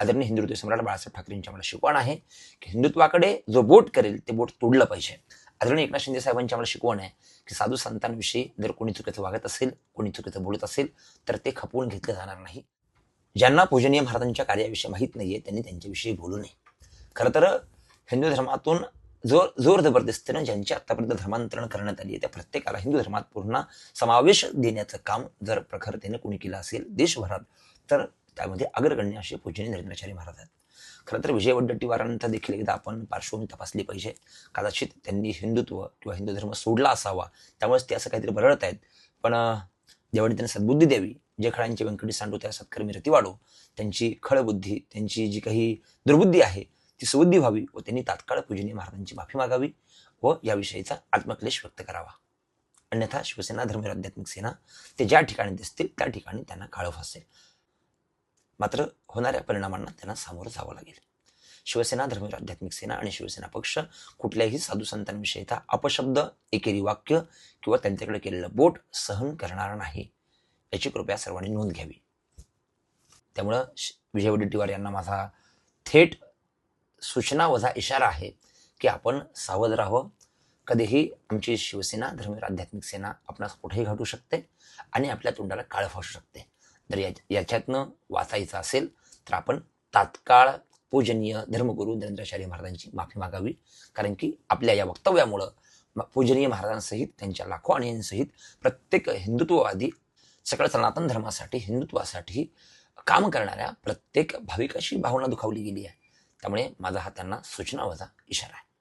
आदरणीय हिंदुत्व सम्राट बाळासाहेब ठाकरेंची आम्हाला शिकवण आहे की हिंदुत्वाकडे जो बोट करेल ते बोट तोडलं पाहिजे. आदरणीय एकनाथ शिंदे साहेबांची आम्हाला शिकवण आहे की साधू संतांविषयी जर कोणी चुकीचं वागत असेल कोणी चुकीचं बोलत असेल तर ते खपवून घेतलं जाणार नाही. ज्यांना पूजनीय महाराजांच्या कार्याविषयी माहीत नाहीये त्यांनी त्यांच्याविषयी बोलू नये. खरं तर हिंदू धर्मातून जोर जोर जबरदस्तीनं ज्यांची आतापर्यंत धर्मांतरण करण्यात आली आहे त्या प्रत्येकाला हिंदू धर्मात पूर्ण समावेश देण्याचं काम जर प्रखरतेने कोणी केलं असेल देशभरात तर त्यामध्ये अग्रगण्य असे पूजनीय नरेंद्राचार्य महाराज आहेत. खरं तर विजय वड्डट्टीवारांचा देखील एकदा आपण पार्श्वभूमी तपासली पाहिजे. कदाचित त्यांनी हिंदुत्व किंवा हिंदू धर्म सोडला असावा. त्यामुळेच ते असं काहीतरी बरळत आहेत. पण जेवढी त्यांना सद्बुद्धी द्यावी. जे खळांचे व्यंकटी सांडू त्या सत्कर्मी रती वाढो त्यांची खळबुद्धी त्यांची जी काही दुर्बुद्धी आहे ती सुबुद्धी व्हावी व त्यांनी तात्काळ पूजनीय महाराजांची माफी मागावी व याविषयीचा आत्मक्लेश व्यक्त करावा. अन्यथा शिवसेना धर्म आध्यात्मिक सेना ते ज्या ठिकाणी दिसतील त्या ठिकाणी त्यांना काळं असेल मात्र होणाऱ्या परिणामांना त्यांना सामोरं जावं लागेल. शिवसेना धर्मवीर आध्यात्मिक सेना आणि शिवसेना पक्ष कुठल्याही साधू संतांविषयीचा अपशब्द एकेरी वाक्य किंवा त्यांच्याकडे केलेलं बोट सहन करणार नाही. याची कृपया सर्वांनी नोंद घ्यावी. त्यामुळं विजय वडेट्टीवार यांना माझा थेट सूचना वजा इशारा आहे की आपण सावध राहावं. कधीही आमची शिवसेना धर्मवीर आध्यात्मिक सेना आपणास कुठेही घाटू शकते आणि आपल्या तोंडाला काळ फासू शकते. जर या याच्यातनं वाचायचं असेल तर आपण तात्काळ पूजनीय धर्मगुरू नरेंद्राचार्य महाराजांची माफी मागावी. कारण की आपल्या या वक्तव्यामुळं म- पूजनीय महाराजांसहित त्यांच्या लाखो आणींसहित प्रत्येक हिंदुत्ववादी सकळ सनातन धर्मासाठी हिंदुत्वासाठी काम करणाऱ्या प्रत्येक भाविकाची भावना दुखावली गेली आहे. त्यामुळे माझा हा त्यांना सूचना वजा इशारा आहे.